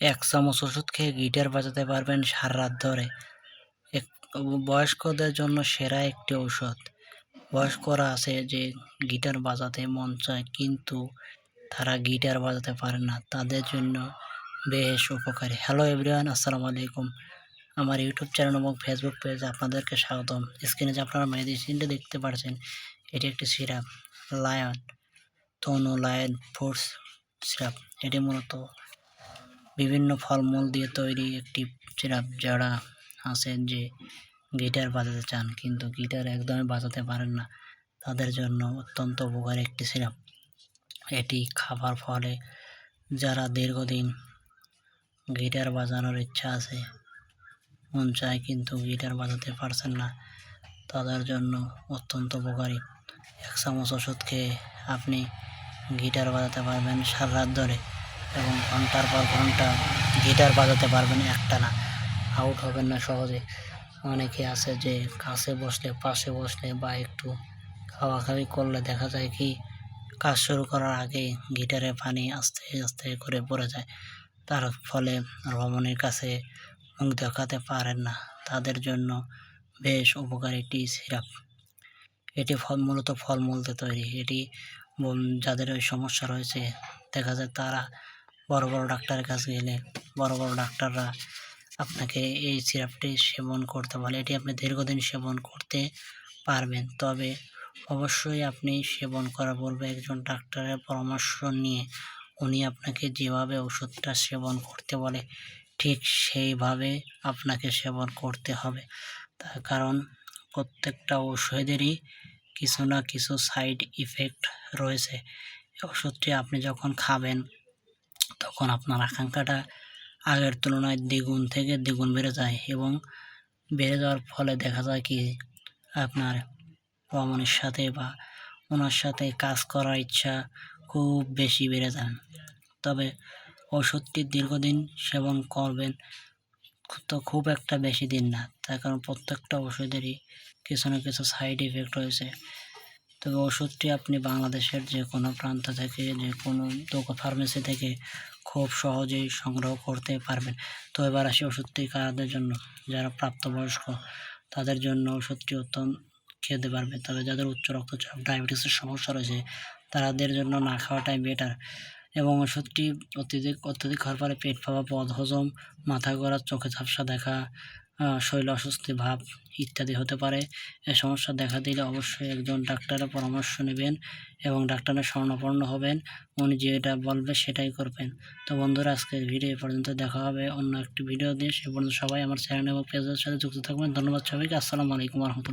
এক চামচ ওষুধ খেয়ে গিটার বাজাতে পারবেন সারা রাত ধরে। এক, বয়স্কদের জন্য সেরা একটি ঔষধ। বয়স্করা আছে যে গিটার বাজাতে মন চায়, কিন্তু তারা গিটার বাজাতে পারে না। তাদের জন্য বেশ উপকারী। হ্যালো এভরিওয়ান, আসসালামু আলাইকুম। আমার ইউটিউব চ্যানেল এবং ফেসবুক পেজ আপনাদেরকে স্বাগতম। স্ক্রিনে যে আপনারা মেডিসিনটা দেখতে পাচ্ছেন এটি একটি সিরাপ, লায়ন, তনু লায়ন ফোর্স সিরাপ। এটি মূলত বিভিন্ন ফলমূল দিয়ে তৈরি একটি সিরাপ যারা আছেন যে গিটার বাজাতে চান, কিন্তু গিটার একদমই বাজাতে পারেন না। তাদের জন্য অত্যন্ত উপকারী একটি সিরাপ। এটি খাবার ফলে যারা দীর্ঘদিন গিটার বাজানোর ইচ্ছা আছে, মন চায় কিন্তু গিটার বাজাতে পারছেন না, তাদের জন্য অত্যন্ত উপকারী। এক চামচ ওষুধ খেয়ে আপনি গিটার বাজাতে পারবেন সারা রাত ধরে। এবং ঘণ্টার পর ঘণ্টা গিটার বাজাতে পারবেন একটা না আউট হবেন না সহজে। অনেকে আছে যে কাছে বসলে, পাশে বসলে বা একটু খাওয়া খাওয়ি করলে দেখা যায় কি, কাজ শুরু করার আগে গিটারে পানি আস্তে আস্তে করে পড়ে যায়। তার ফলে ভ্রমণের কাছে মুখ দেখাতে পারেন না। তাদের জন্য বেশ উপকারী একটি সিরাপ। এটি ফল, মূলত ফলমূল দিয়ে তৈরি। এটি যাদের ওই সমস্যা রয়েছে, দেখা যায় তারা বড় বড় ডাক্তারের কাছে গেলে, বড় বড় ডাক্তাররা আপনাকে এই সিরাপটি সেবন করতে বলে, এটি আপনি দীর্ঘদিন সেবন করতে পারবেন। তবে অবশ্যই আপনি সেবন করা বলবে একজন ডাক্তারের পরামর্শ নিয়ে। উনি আপনাকে যেভাবে ওষুধটা সেবন করতে বলে, ঠিক সেইভাবে আপনাকে সেবন করতে হবে। তার কারণ, প্রত্যেকটা ওষুধেরই কিছু না কিছু সাইড ইফেক্ট রয়েছে। ওষুধটি আপনি যখন খাবেন তখন আপনার আকাঙ্ক্ষাটা আগের তুলনায় দ্বিগুণ থেকে দ্বিগুণ বেড়ে যায় এবং বেড়ে যাওয়ার ফলে দেখা যায় কি আপনার রমণের সাথে বা ওনার সাথে কাজ করার ইচ্ছা খুব বেশি বেড়ে যায়। তবে ওষুধটি দীর্ঘদিন সেবন করবেন তো খুব একটা বেশি দিন না, তার কারণ প্রত্যেকটা ওষুধেরই কিছু না কিছু সাইড ইফেক্ট রয়েছে। তবে ওষুধটি আপনি বাংলাদেশের যে কোনো প্রান্ত থেকে যে কোনো ফার্মেসি থেকে খুব সহজেই সংগ্রহ করতে পারবেন। তো এবার আসি ওষুধটি কাদের জন্য? যারা প্রাপ্তবয়স্ক, তাদের জন্য ওষুধটি অত্যন্ত খেতে পারবে। তবে যাদের উচ্চ রক্তচাপ ডায়াবেটিসের সমস্যা রয়েছে, তাদের জন্য না খাওয়াটাই বেটার এবং ওষুধটি অত্যধিক অত্যধিক খাওয়ার ফলে পেট ফাঁপা পদ হজম মাথা ঘোরা চোখে ঝাপসা দেখা শরীর অস্বস্তি, ভাব ইত্যাদি হতে পারে। এ সমস্যা দেখা দিলে অবশ্যই একজন ডাক্তারের পরামর্শ নেবেন এবং ডাক্তারের স্বর্ণপন্ন হবেন। উনি যেটা বলবে সেটাই করবেন। তো বন্ধুরা, আজকের ভিডিও এ পর্যন্ত দেখা হবে। অন্য একটি ভিডিও দিয়ে সে পর্যন্ত সবাই আমার চ্যানেল এবং পেজের সাথে যুক্ত থাকবেন। ধন্যবাদ সবাইকে। আসসালামু আলাইকুম রহমতুল্লাহ।